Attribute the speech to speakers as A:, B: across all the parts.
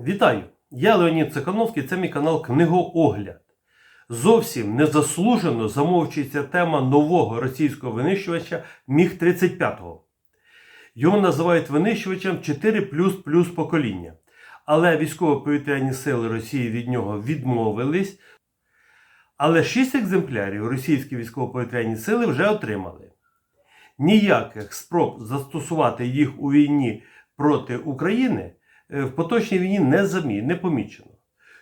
A: Вітаю! Я Леонід Цикановський, це мій канал Книгоогляд. Зовсім незаслужено замовчується тема нового російського винищувача Міг-35. Його називають винищувачем 4 покоління. Але військово-повітряні сили Росії від нього відмовились. Але 6 екземплярів російські військово-повітряні сили вже отримали. Ніяких спроб застосувати їх у війні проти України в поточній війні не замі, не помічено.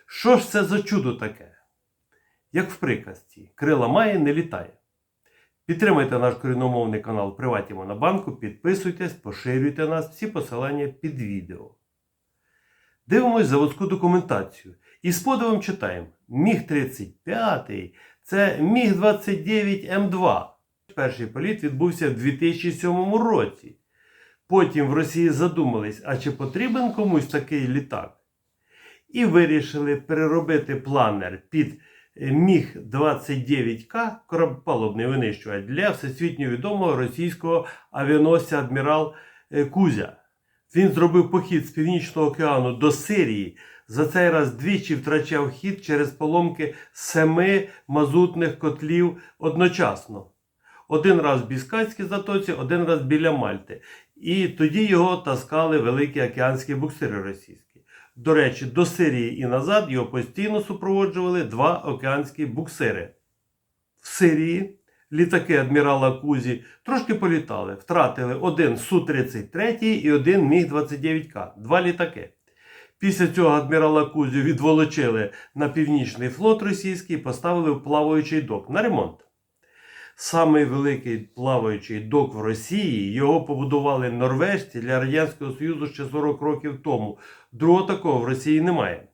A: Що ж це за чудо таке? Як в приказці, крила має, не літає. Підтримайте наш корінномовний канал Приваті Монобанку, підписуйтесь, поширюйте нас, всі посилання під відео. Дивимось заводську документацію. І з подивом читаємо: Міг-35 це Міг-29М2. Перший політ відбувся в 2007 році. Потім в Росії задумались, а чи потрібен комусь такий літак? І вирішили переробити планер під Міг-29К, коробопалубний винищувач, для всесвітньо відомого російського авіаносця адмірал е, Кузя. Він зробив похід з Північного океану до Сирії. За цей раз двічі втрачав хід через поломки семи мазутних котлів одночасно. Один раз в Біскайській затоці, один раз біля Мальти. І тоді його таскали великі океанські буксири російські. До речі, до Сирії і назад його постійно супроводжували два океанські буксири. В Сирії літаки адмірала Кузі трошки політали, втратили один Су-33 і один Міг-29К. Два літаки. Після цього адмірала Кузю відволочили на північний флот російський і поставили в плаваючий док на ремонт. Самий великий плаваючий док в Росії його побудували норвежці для Радянського Союзу ще 40 років тому. Другого такого в Росії немає.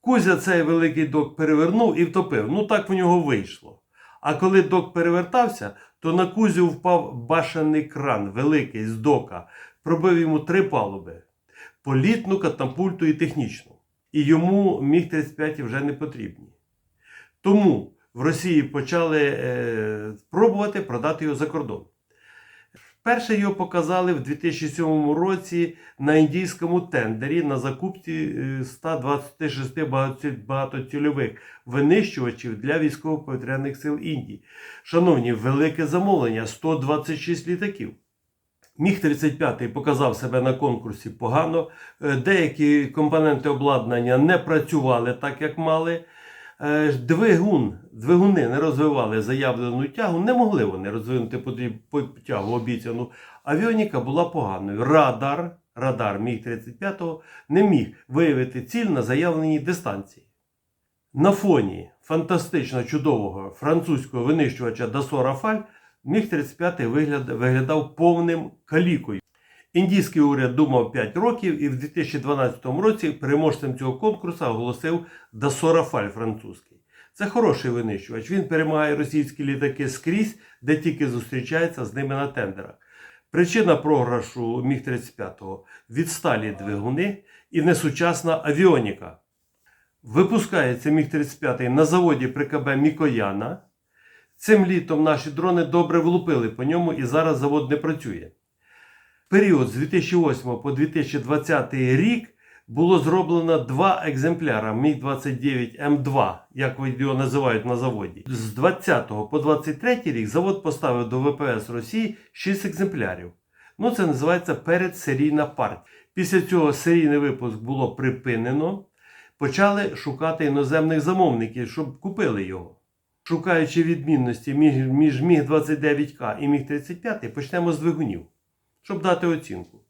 A: Кузя цей великий док перевернув і втопив. Ну так в нього вийшло. А коли док перевертався, то на Кузю впав башений кран, великий з дока, пробив йому три палуби: політну, катапульту і технічну. І йому Міг-35 вже не потрібні. Тому в Росії почали е, пробувати продати його за кордон. Вперше його показали в 2007 році на індійському тендері на закупці е, 126 багатоцільових винищувачів для військово-повітряних сил Індії. Шановні, велике замовлення 126 літаків. Міг-35 показав себе на конкурсі погано. Е, Деякі компоненти обладнання не працювали так, як мали. Е, Двигун, двигуни не розвивали заявлену тягу, не могли вони розвинути потріб- тягу обіцяну. Авіоніка була поганою. Радар, радар Міг-35 не міг виявити ціль на заявленій дистанції. На фоні фантастично чудового французького винищувача Dassault Rafale Міг-35 вигляд, виглядав повним калікою. Індійський уряд думав 5 років і в 2012 році переможцем цього конкурсу оголосив Rafale французький. Це хороший винищувач. Він перемагає російські літаки скрізь, де тільки зустрічається з ними на тендерах. Причина програшу Міг-35 відсталі двигуни і несучасна авіоніка. Випускається Міг-35 на заводі при КБ Мікояна. Цим літом наші дрони добре влупили по ньому і зараз завод не працює. Період з 2008 по 2020 рік було зроблено два екземпляра Міг-29М2, як його називають на заводі. З 20 по 23 рік завод поставив до ВПС Росії 6 екземплярів. Ну, це називається передсерійна партія. Після цього серійний випуск було припинено. Почали шукати іноземних замовників, щоб купили його. Шукаючи відмінності між, між Міг-29К і Міг-35, почнемо з двигунів, щоб дати оцінку.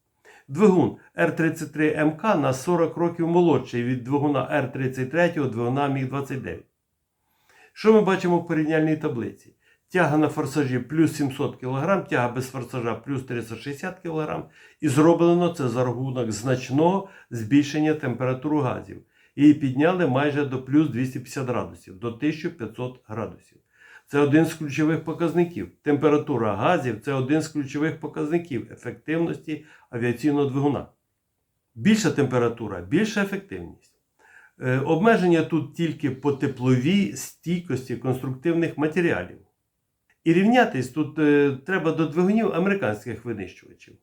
A: Двигун Р-33МК на 40 років молодший від двигуна Р-33 двигуна Міг-29. Що ми бачимо в порівняльній таблиці? Тяга на форсажі плюс 700 кг, тяга без форсажа плюс 360 кг. І зроблено це за рахунок значного збільшення температури газів. Її підняли майже до плюс 250 градусів, до 1500 градусів. Це один з ключових показників. Температура газів це один з ключових показників ефективності авіаційного двигуна. Більша температура, більша ефективність. Е, обмеження тут тільки по тепловій стійкості конструктивних матеріалів. І рівнятись тут е, треба до двигунів американських винищувачів.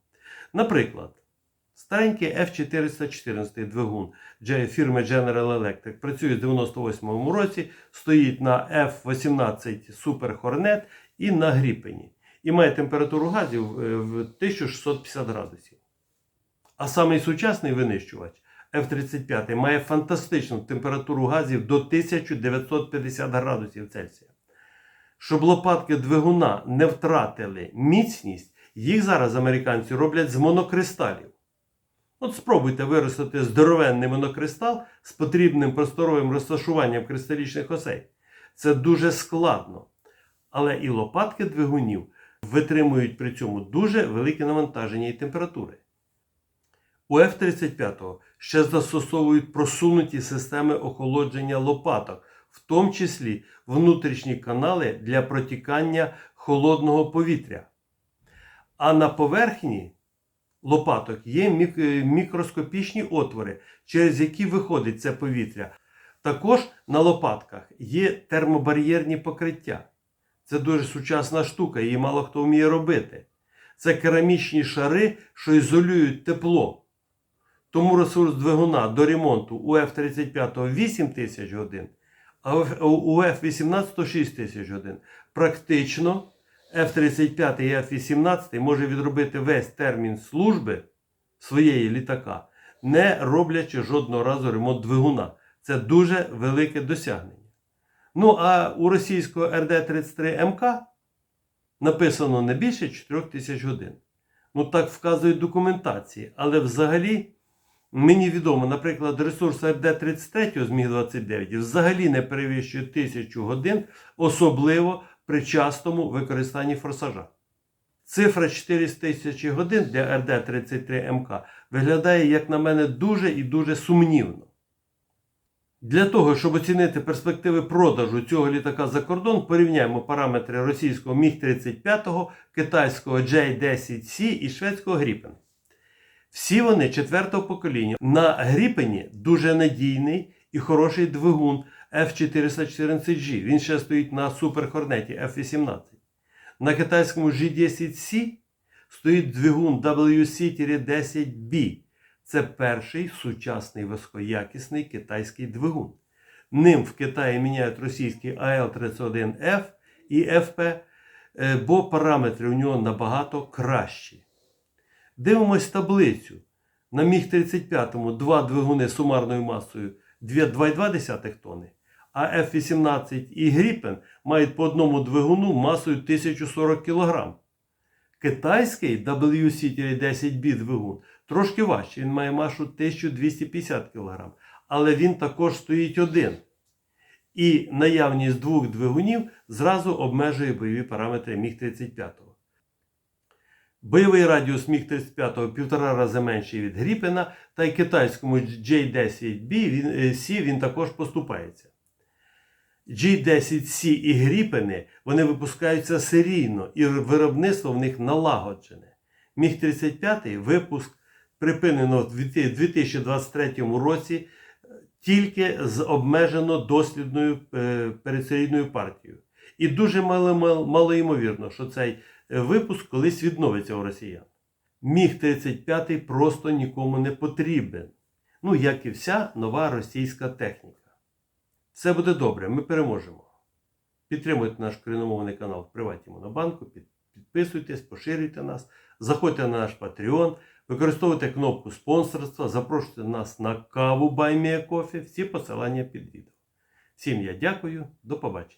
A: Наприклад, Старенький F414 двигун фірми General Electric працює з 98-му році, стоїть на F18 Super Hornet і на Гріпені. І має температуру газів е, в 1650 градусів. А самий сучасний винищувач F-35 має фантастичну температуру газів до 1950 градусів Цельсія. Щоб лопатки двигуна не втратили міцність, їх зараз американці роблять з монокристалів. От спробуйте виростити здоровенний монокристал з потрібним просторовим розташуванням кристалічних осей. Це дуже складно. Але і лопатки двигунів витримують при цьому дуже велике навантаження і температури. У F-35 ще застосовують просунуті системи охолодження лопаток, в тому числі внутрішні канали для протікання холодного повітря. А на поверхні лопаток є е, мікроскопічні отвори, через які виходить це повітря. Також на лопатках є термобар'єрні покриття. Це дуже сучасна штука, її мало хто вміє робити. Це керамічні шари, що ізолюють тепло. Тому ресурс двигуна до ремонту у F-35 8 тисяч годин, а у F-18 6 тисяч годин. Практично F-35 і F-18 може відробити весь термін служби своєї літака, не роблячи жодного разу ремонт двигуна. Це дуже велике досягнення. Ну а у російського РД-33 МК написано не більше 4 тисяч годин. Ну так вказують документації, але взагалі. Мені відомо, наприклад, ресурс РД-33 з Міг-29 взагалі не перевищує тисячу годин, особливо при частому використанні форсажа. Цифра 400 тисяч годин для РД-33 МК виглядає, як на мене, дуже і дуже сумнівно. Для того, щоб оцінити перспективи продажу цього літака за кордон, порівняємо параметри російського Міг-35, китайського J-10C і шведського Gripen. Всі вони четвертого покоління. На Гріпені дуже надійний і хороший двигун F414G. Він ще стоїть на суперхорнеті F18. На китайському G10C стоїть двигун WC-10B. Це перший сучасний високоякісний китайський двигун. Ним в Китаї міняють російський AL31F і FP, е, бо параметри у нього набагато кращі. Дивимось таблицю. На Міг-35 два двигуни сумарною масою 2,2 тонни, а F-18 і Гріпен мають по одному двигуну масою 1040 кг. Китайський WC-10B двигун трошки важчий, він має масу 1250 кг, але він також стоїть один. І наявність двох двигунів зразу обмежує бойові параметри Міг-35. Бойовий радіус Міг-35 півтора рази менший від Гріпена, та й китайському J10B він, е, C він також поступається. G10C і Гріпени вони випускаються серійно, і виробництво в них налагоджене. Міг-35 випуск припинено в 2023 році е, тільки з обмежено дослідною е, передсерійною партією. І дуже мало, мало, малоймовірно, що цей е, випуск колись відновиться у росіян. Міг-35 просто нікому не потрібен. Ну, як і вся нова російська техніка. Все буде добре, ми переможемо. Підтримуйте наш коріномовний канал в Приваті Монобанку, під- підписуйтесь, поширюйте нас, заходьте на наш Patreon, використовуйте кнопку спонсорства, запрошуйте нас на каву Баймія Кофі. Всі посилання під відео. Всім я дякую, до побачення.